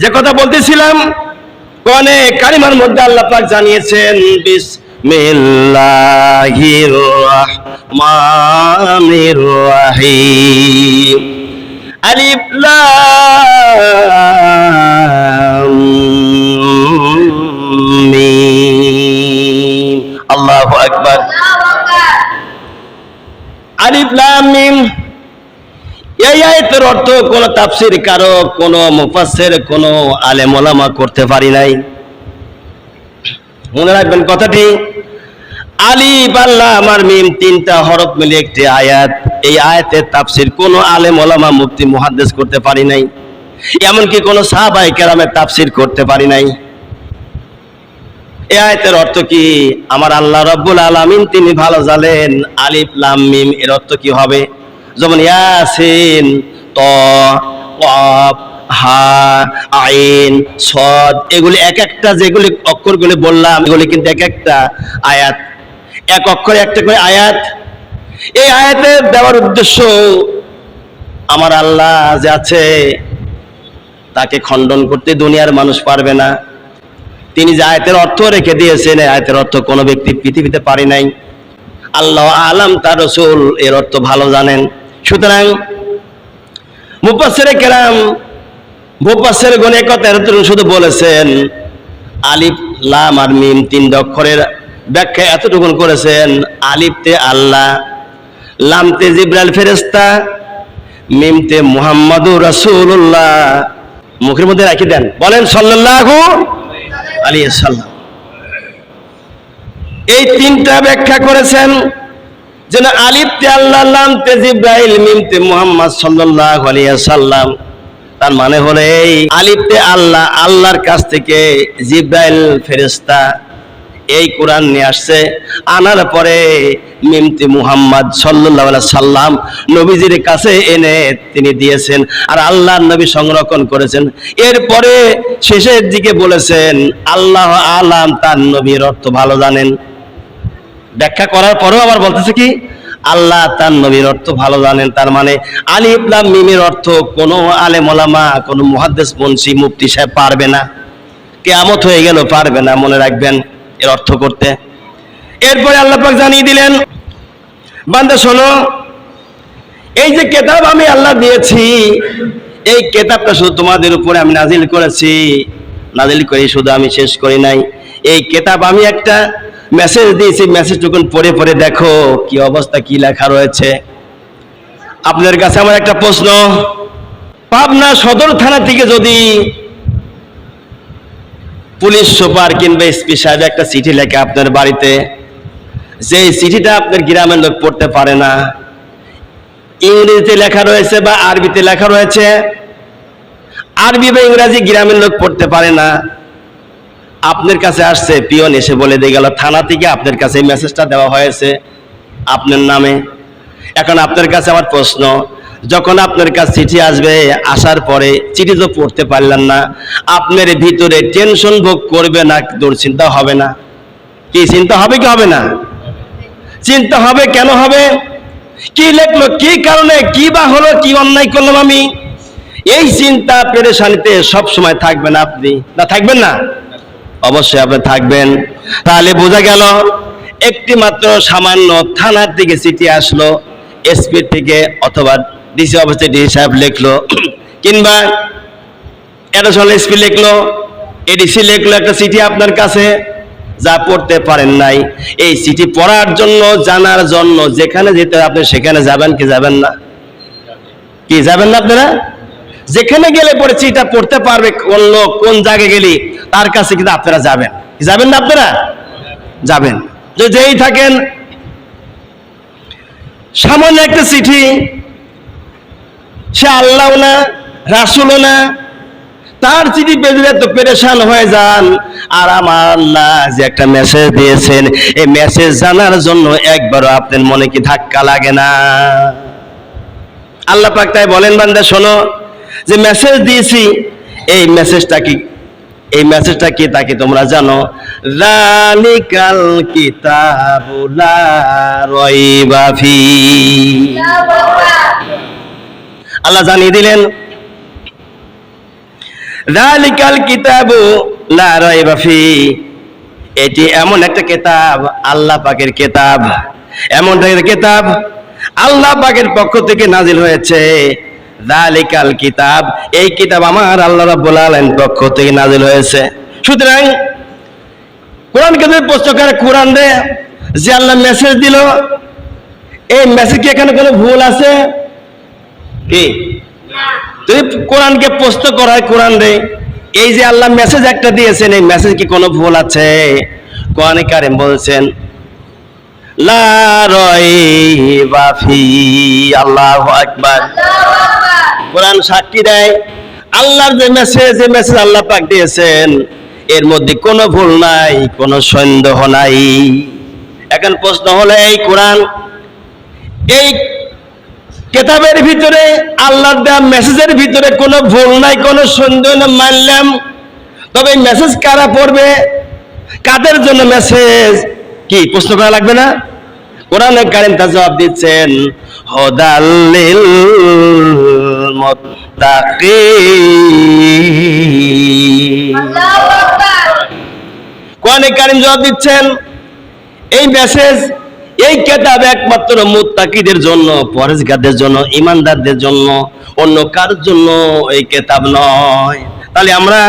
যে কথা বলতেছিলাম কোরআনে কারিমার মধ্যে আল্লাহ পাক জানিয়েছেন বিসমিল্লাহির রহমানির রহিম আলিফ লাম মিম। আল্লাহু আকবার। আলিফ লাম মিম। এই আয়াতের অর্থ কোন তাফসির কারও, কোন মুফাসসির, কোন আলেম ওলামা করতে পারি নাই। মনে রাখবেন কথাটি আলিফ আল্লাহ আমার মিম তিনটা হরফ মিলে একটি আয়াত। এই আয়াতের তাফসির কোন আলেম ওলামা, মুফতি, মুহাদ্দিস করতে পারি নাই। এমনকি কোন সাহাবায়ে কেরামের তাফসির করতে পারি নাই। এই আয়াতের অর্থ কি? আমার আল্লাহ রব্বুল আলামিন, তিনি ভালো জানেন। আলিফ লাম মিম, এর অর্থ কি হবে? যেমন ইয়াসিন, ত কফ হা, আইন, সদ, এগুলি এক একটা যেগুলি অক্ষরগুলি বললাম, এগুলি কিন্তু এক একটা আয়াত। এক অক্ষরে একটা করে আয়াত। এই আয়াতে দেওয়ার উদ্দেশ্য আমার আল্লাহ যে আছে, তাকে খণ্ডন করতে দুনিয়ার মানুষ পারবে না। তিনি যে আয়তের অর্থ রেখে দিয়েছেন আয়তের অর্থ কোনো ব্যক্তি পৃথিবীতে পারে নাই। আল্লাহ আলাম তার রসুল, এর অর্থ ভালো জানেন। সুতরাং মুপাসের কেরাম মুপাসের গনে কথা শুধু বলেছেন, আলিফ, লাম আর মিম তিন অক্ষরের ব্যাখ্যা এতটুকুন করেছেন, আলিফতে আল্লাহ, লামতে জিব্রাইল ফেরেস্তা মিমতে মুহাম্মাদুর রাসূলুল্লাহ। মুখের মধ্যে রাখি দেন, বলেন সাল্লাল্লাহু আলাইহি সাল্লাম এই তিনটা ব্যাখ্যা করেছেন যেন আলিফতে আল্লাহ লামতে জিব্রাইল মিমতে মুহাম্মদ সাল্লাল্লাহু আলাইহি সাল্লাম তার মানে হলো এই আলিফতে আল্লাহ, আল্লাহর কাছ থেকে জিব্রাইল ফেরেশতা এই কোরআন নিয়ে আসছে। আনার পরে মিমতি মুহাম্মদ আলাইহি সাল্লাম নবীজির কাছে এনে তিনি দিয়েছেন আর আল্লাহর নবী সংরক্ষণ করেছেন। এরপরে শেষের দিকে বলেছেন, আল্লাহ আলাম তার নবীর অর্থ ভালো জানেন। ব্যাখ্যা করার পরেও আবার বলতেছে কি, আল্লাহ তার নবীর অর্থ ভালো জানেন, তার মানে আলী ইবলাম মিমের অর্থ কোনো আলেম ওলামা, কোনো মুহাদ্দিস, মুন্সি, মুফতি সাহেব পারবে না। কেয়ামত হয়ে গেল, পারবে না, মনে রাখবেন এর অর্থ করতে। এরপরে আল্লাহ পাক জানিয়ে দিলেন, বান্দা শোনো, এই যে কেতাব আমি আল্লাহ দিয়েছি, এই কেতাবটা শুধু তোমাদের উপরে আমি নাজিল করেছি, নাজিল করে শুধু আমি শেষ করি নাই। এই কেতাব আমি একটা মেসেজ দিয়েছি মেসেজটুকুন পড়ে পড়ে দেখো কি অবস্থা, কি লেখা রয়েছে। আপনাদের কাছে আমার একটা প্রশ্ন। পাবনা সদর থানা থেকে যদি পুলিশ সুপার কিংবা এসপি সাহেব একটা চিঠি লেখে আপনার বাড়িতে যে চিঠিটা আপনার গ্রামের লোক পড়তে পারে না, ইংরেজিতে লেখা রয়েছে বা আরবিতে লেখা রয়েছে, আরবি বা ইংরাজি গ্রামের লোক পড়তে পারে না আপনার কাছে আসছে, পিয়ন এসে বলে দিয়ে গেল, থানা থেকে আপনার কাছে এই মেসেজটা দেওয়া হয়েছে, আপনার নামে। এখন আপনার কাছে আমার প্রশ্ন, যখন আপনার কাছে চিঠি আসবে, আসার পরে চিঠি তো পড়তে পারলেন না, আপনার ভিতরে টেনশন ভোগ করবে না, দুশ্চিন্তা হবে না। কি চিন্তা হবে কি হবে না? চিন্তা হবে কেন হবে? কি লেখলো, কি কারণে, কি বা হলো, কি অন্যায় করলাম আমি? এই চিন্তা পেরেশানিতে সব সময় থাকবেন আপনি। না, থাকবেন না? অবশ্যই আপনি থাকবেন। তাহলে বোঝা গেল, একটি মাত্র সামান্য থানার থেকে চিঠি আসলো এসপি থেকে অথবা ডিসি অফিসে ডিসি সাহেব লিখলো, কিংবা এডোশনাল এসপি লিখলো এডিসি লিখলো একটা চিঠি আপনার কাছে, যা পড়তে পারেন নাই। এই চিঠি পড়ার জন্য, জানার জন্য, যেখানে যেতে আপনি সেখানে যাবেন কি যাবেন না? কি যাবেন না আপনারা? যেখানে গেলে পরে চিঠিটা পড়তে পারবে কোন লোক, কোন জায়গায় গেলি, তার কাছে কিন্তু আপনারা যাবেন। যাবেন না আপনারা? যাবেন। যে যেই থাকেন, সামান্য একটা চিঠি, সে আল্লাহ না রাসুলও না, তার চিঠি পেজলে তো পেরেশান হয়ে যান। আর আমার আল্লাহ যে একটা মেসেজ দিয়েছেন, এই মেসেজ জানার জন্য একবারও আপনার মনে কি ধাক্কা লাগে না? আল্লাহ পাক তাই বলেন বান্দা, শোনো। যে মেসেজ দিয়েছি, এই মেসেজটা কি? এই মেসেজটা কি তাকে তোমরা জানো? রানিকাল কিতাবুলা আল্লাহ জানিয়ে দিলেন যালিকাল কিতাবু লা রাইবা ফি। এটি এমন একটা কেতাব, আল্লাহ পাকের কেতাব। এমন একটা কেতাব, আল্লাহ পাকের পক্ষ থেকে নাজিল হয়েছে। যালিকাল কিতাব, এই কিতাব আমার আল্লাহ রাব্বুল আলামিন পক্ষ থেকে নাজিল হয়েছে। সুতরাং কোরআনকে যদি প্রশ্ন করে কোরআন দে, যে আল্লাহ মেসেজ দিল, এই মেসেজ কি এখানে কোনো ভুল আছে? কি? যদি কোরআনকে প্রশ্ন করা হয় কোরআন রে এই যে আল্লাহ মেসেজ একটা দিয়েছেন, এই মেসেজ কি কোনো ভুল আছে? কোরআনে কারিম বলছেন, লা রাইবা ফি আল্লাহু আকবার। কোরআন সাক্ষী দেয়। আল্লাহর যে মেসেজ যে মেসেজ আল্লাহ পাক দিয়েছেন, এর মধ্যে কোনো ভুল নাই, কোনো সন্দেহ নাই। এখন প্রশ্ন হলো, এই কোরআন, এই কেতাবের ভিতরে, আল্লাহর দেওয়া মেসেজের ভিতরে কোনো ভুল নাই, কোনো সন্দেহ না মানলাম। তবে মেসেজ কারা পড়বে? কাদের জন্য মেসেজ কি, প্রশ্ন করা লাগবে না? কোরআনে কারিম তা জবাব দিচ্ছেন হদাল্লিল মুত্তাকিন কোরআনে কারিম জবাব দিচ্ছেন, এই মেসেজ এই কেতাব একমাত্র মুত্তাকিদের জন্য পরেজগারদের জন্য, ইমানদারদের জন্য, অন্য কার জন্য এই কেতাব নয়। তাহলে আমরা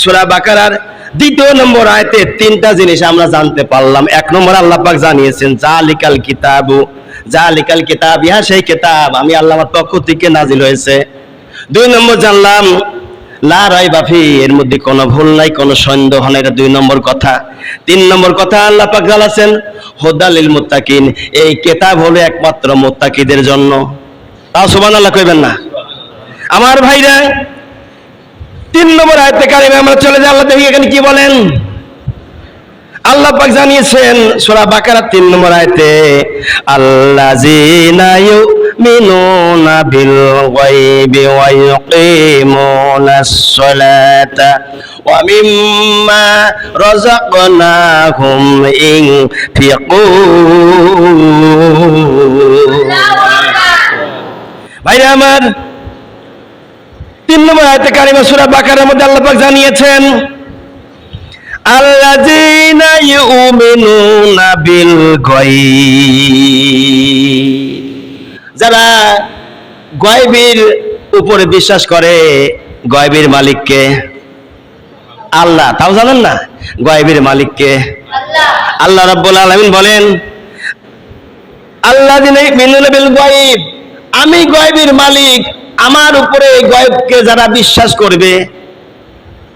সূরা বাকারার দ্বিতীয় নম্বর আয়তে তিনটা জিনিস আমরা জানতে পারলাম। এক নম্বর আল্লাহ পাক জানিয়েছেন, জালিকাল কিতাবু, জালিকাল কিতাব, ইহা সেই কিতাব, আমি আল্লাহ আমার পক্ষ থেকে নাজিল হয়েছে। দুই নম্বর জানলাম, লা রাই বাফি এর মধ্যে কোনো ভুল নাই, কোনো সন্দেহ নাই, এটা দুই নম্বর কথা। তিন নম্বর কথা আল্লাহ পাক জানাচ্ছেন, হোদালিল মুত্তাকিন এই কেতাব হলো একমাত্র মুত্তাকিদের জন্য। তাও সুবহানাল্লাহ কইবেন না। আমার ভাইরা তিন নম্বর আয়তে কারিমে আমরা চলে যাই আল্লাহ দেখি এখানে কি বলেন? আল্লাহ পাক জানিয়েছেন সূরা বাকারা তিন নম্বর আয়তে আল্লাযিনা ইউমিনুনা বিল গায়বি ওয়া ইউকিমুনাস সালাতা ওয়া মিম্মা রাযাকনাহুম ইনফিকুন. ভাইরা আমার তিন নম্বর আয়তে কারিমা সূরা বাকারার মধ্যে আল্লাহ পাক জানিয়েছেন আল্লাযীনা ইউমিনুনা বিল গায়ব। যারা গয়বের উপরে বিশ্বাস করে গয়বের মালিককে। আল্লাহ তাও জানেন না? গয়বের মালিককে। আল্লাহ। রাব্বুল আলামিন বলেন আল্লাহ মিনুল বিল গয়ব। আমি গয়বের মালিক আমার উপরে এই গয়বকে যারা বিশ্বাস করবে,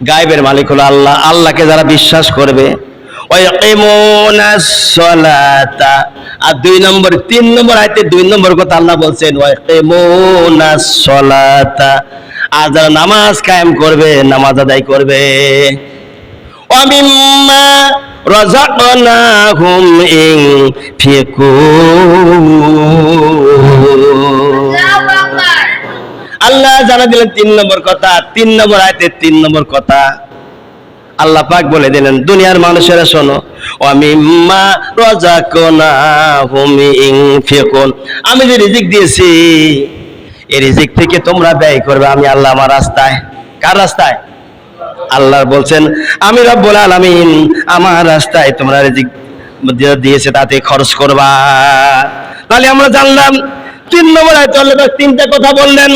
গায়েবের মালিক হলো আল্লাহ, আল্লাহকে যারা বিশ্বাস করবে আর দুই নম্বর, তিন নম্বর আয়তে দুই নম্বর কথা আল্লাহ বলছেন আর যারা নামাজ কায়েম করবে, নামাজ আদায় করবে। ওয়ামিম্মা রাযাকনাহুম ইনফিকুন জানা দিলেন তিন নম্বর কথা, তিন নম্বর আয়তে তিন নম্বর কথা। আল্লাহ পাক বলে দিলেন, দুনিয়ার মানুষেরা শোনো অমিম্মা রাযাকনা হুম ইনফিকুন। আমি যে রিজিক দিয়েছি, এই রিজিক থেকে তোমরা ব্যয় করবে, আমি আল্লাহ আমার রাস্তায়। কার রাস্তায়? আল্লাহ বলছেন, আমি রব্বুল আলামিন, আমার রাস্তায় তোমরা রিজিক দিয়েছে, তাতে খরচ করবা। তাহলে আমরা জানলাম, তিন নম্বর আয়তে আল্লাহ তিনটা কথা বললেন।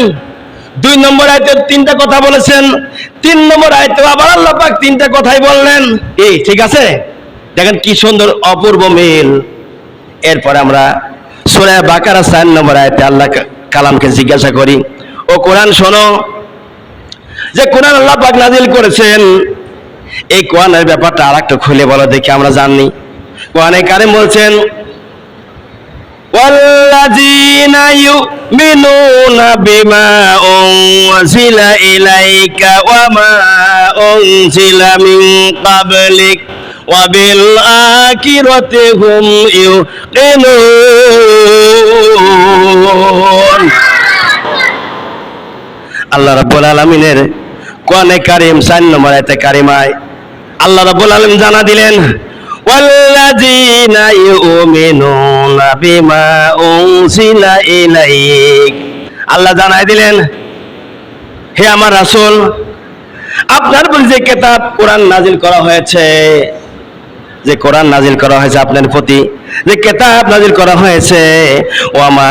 দুই নম্বর আয়তে তিনটা কথা বলেছেন তিন নম্বর আয়তে আবার আল্লাহ পাক তিনটা কথাই বললেন এই ঠিক আছে দেখেন কি সুন্দর অপূর্ব মিল এরপরে আমরা সূরা বাকারা চার নম্বর আয়তে আল্লাহ কা- কালামকে জিজ্ঞাসা করি ও কোরআন শোনো যে কোরআন আল্লাহ পাক নাজিল করেছেন এই কোরআনের ব্যাপারটা আর একটু খুলে বলো দেখি আমরা জানি কোরআনে কারিম বলছেন والذين يؤمنون بما أنزل إليك وما أنزل من قبلك وبالآخرة هم يوقنون আল্লাহ রাব্বুল আলামিনের কোরআনে কারিম চার নম্বর আয়াতে কারিমায় আল্লাহ রাব্বুল আলামিন জানা দিলেন আল্লাহ জানাই দিলেন, হে আমার রাসূল, আপনার প্রতি যে কেতাব কোরআন নাজিল করা হয়েছে, যে কোরআন নাজিল করা হয়েছে আপনার প্রতি, যে কেতাব নাজিল করা হয়েছে ওয়ামা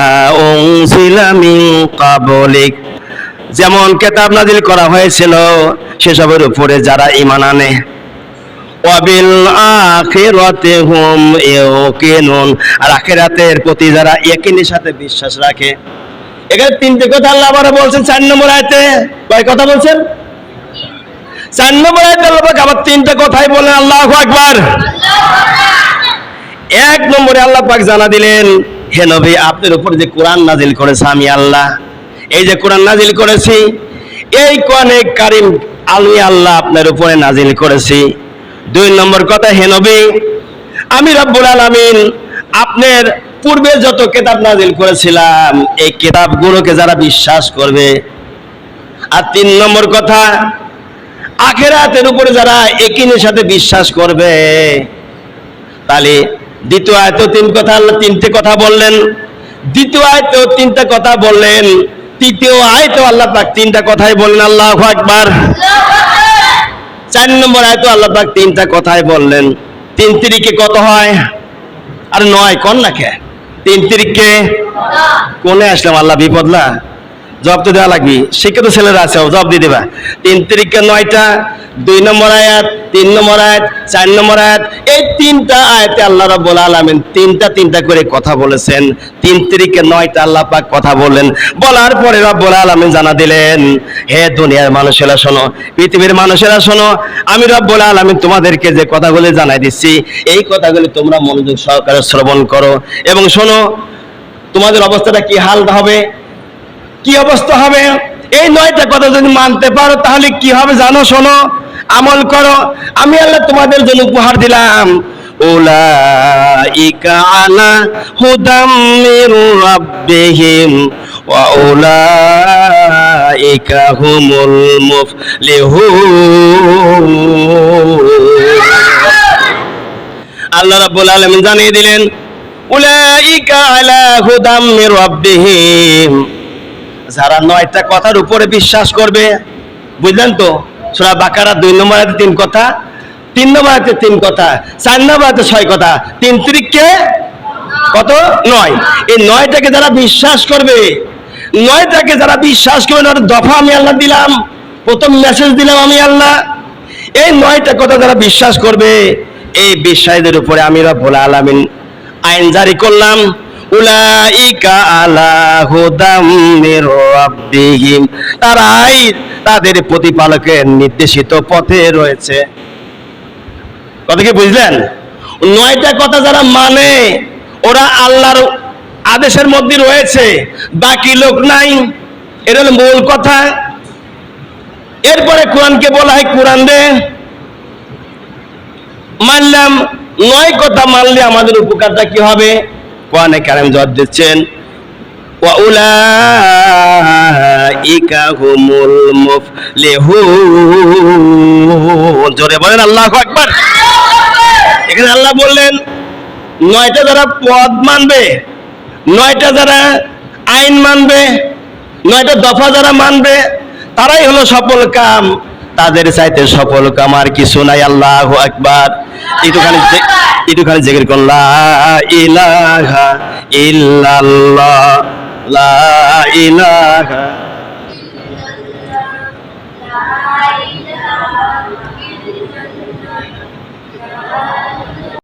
মিন কাবলিক যেমন কেতাব নাজিল করা হয়েছিল, সেসবের উপরে যারা ঈমান আনে আর আখিরাতের প্রতি যারা ইয়াকিনের সাথে বিশ্বাস রাখে। এখানে তিনটে কথা আল্লাহ আবার বলছেন, চার নম্বর আয়াতে। কয় কথা বলছেন? চার নম্বর আয়াতে আল্লাহ আবার তিনটে কথাই বলেন, আল্লাহু আকবার। এক নম্বরে আল্লাহ পাক জানা দিলেন, হে নবী, আপনার উপর যে কোরআন নাজিল করেছে আমি আল্লাহ। এই যে কোরআন নাজিল করেছি, এই কোরআনে কারিম আমি আল্লাহ আপনার উপরে নাজিল করেছি। দুই নম্বর কথা, হে নবী, আমি রব্বুল আলামিন আপনার পূর্বে যত কিতাব নাজিল করেছিলাম, এই কিতাবগুলোকে যারা বিশ্বাস করবে। আর তিন নম্বর কথা, আখেরাতের উপরে যারা একিনের সাথে বিশ্বাস করবে, তাহলে দ্বিতীয় আয়তেও তিন কথা তিনটে কথা বললেন। দ্বিতীয় আয়তেও তিনটা কথা বললেন, তৃতীয় আয়তেও আল্লাহ পাক তিনটা কথাই বললেন আল্লাহ আকবার। চার নম্বর আয়তো আল্লাহ পাক তিনটা কথাই বললেন। তিন তিরিকে কত হয়? আর নয় কোন না কে? তিন তিরিকে কোনে আসলাম? আল্লাহ বিপদলা জব তো দেওয়া লাগবে। শিক্ষিত ছেলেরা আছে জব দিয়ে দেবা। তিন তিরিকে নয়টা দুই নম্বর আয়াত, তিন নম্বর আয়াত, চার নম্বর আয়াত, এই তিনটা আয়াতে আল্লাহ রাব্বুল আলামিন তিনটা তিনটা করে কথা বলেছেন। তিন তিরিকে নয়টা আল্লাহ পাক কথা বললেন। বলার পরে রাব্বুল আলামিন জানা দিলেন, হে দুনিয়ার মানুষেরা শোনো, পৃথিবীর মানুষেরা শোনো, আমি রাব্বুল আলামিন তোমাদেরকে যে কথাগুলি জানাই দিচ্ছি, এই কথাগুলি তোমরা মনোযোগ সহকারে শ্রবণ করো এবং শোনো, তোমাদের অবস্থাটা কি হাল হবে? কি অবস্থা হবে? এই নয়টা কথা যদি মানতে পারো, তাহলে কি হবে জানো শোনো? আমল করো। আমি আল্লাহ তোমাদের জন্য উপহার দিলাম। হুদাম আল্লাহ রাব্বুল আলামিন জানিয়ে দিলেন, উলাইকা আলা হুদাম মির রাব্বিহিম। যারা নয়টা কথার উপরে বিশ্বাস করবে, বুঝলেন তো? সূরা বাকারা দুই নম্বর তিন কথা, তিন নম্বর তিন কথা, চার নম্বর ছয় কথা, তিন তিরিককে কত? নয়। এই নয়টাকে যারা বিশ্বাস করবে, নয়টাকে যারা বিশ্বাস করবে, নয়টা দফা আমি আল্লাহ দিলাম, প্রথম মেসেজ দিলাম আমি আল্লাহ। এই নয়টা কথা যারা বিশ্বাস করবে, এই বিশ্বাসীদের উপরে আমি রব্বুল আলামিন আইন জারি করলাম। উলাইকা আলা হুদাম মির রাব্বিহিম। তারাই তাদের প্রতিপালকের নির্দেশিত পথে রয়েছে। কথা কি বুঝলেন? নয়টা কথা যারা মানে ওরা আল্লাহর আদেশের মধ্যে রয়েছে, বাকি লোক নাই। এটা হলো মূল কথা। এরপরে কোরআনকে বলা হয় কোরআন রে মানলাম, নয় কথা মানলে আমাদের উপকারটা কি হবে? কোরআনে কারেম জবাব দিচ্ছেন জোরে বলেন আল্লাহু আকবার। এখানে আল্লাহ বললেন, নয়টা যারা পদ মানবে, নয়টা যারা আইন মানবে, নয়টা দফা যারা মানবে, তারাই হলো সফল কাম। তাদের চাইতে সফল কামার কিছু নাই, আল্লাহ আকবার। একটুখানি একটুখানি জেগের করলা ইলাহা ইল্লাল্লাহ, লা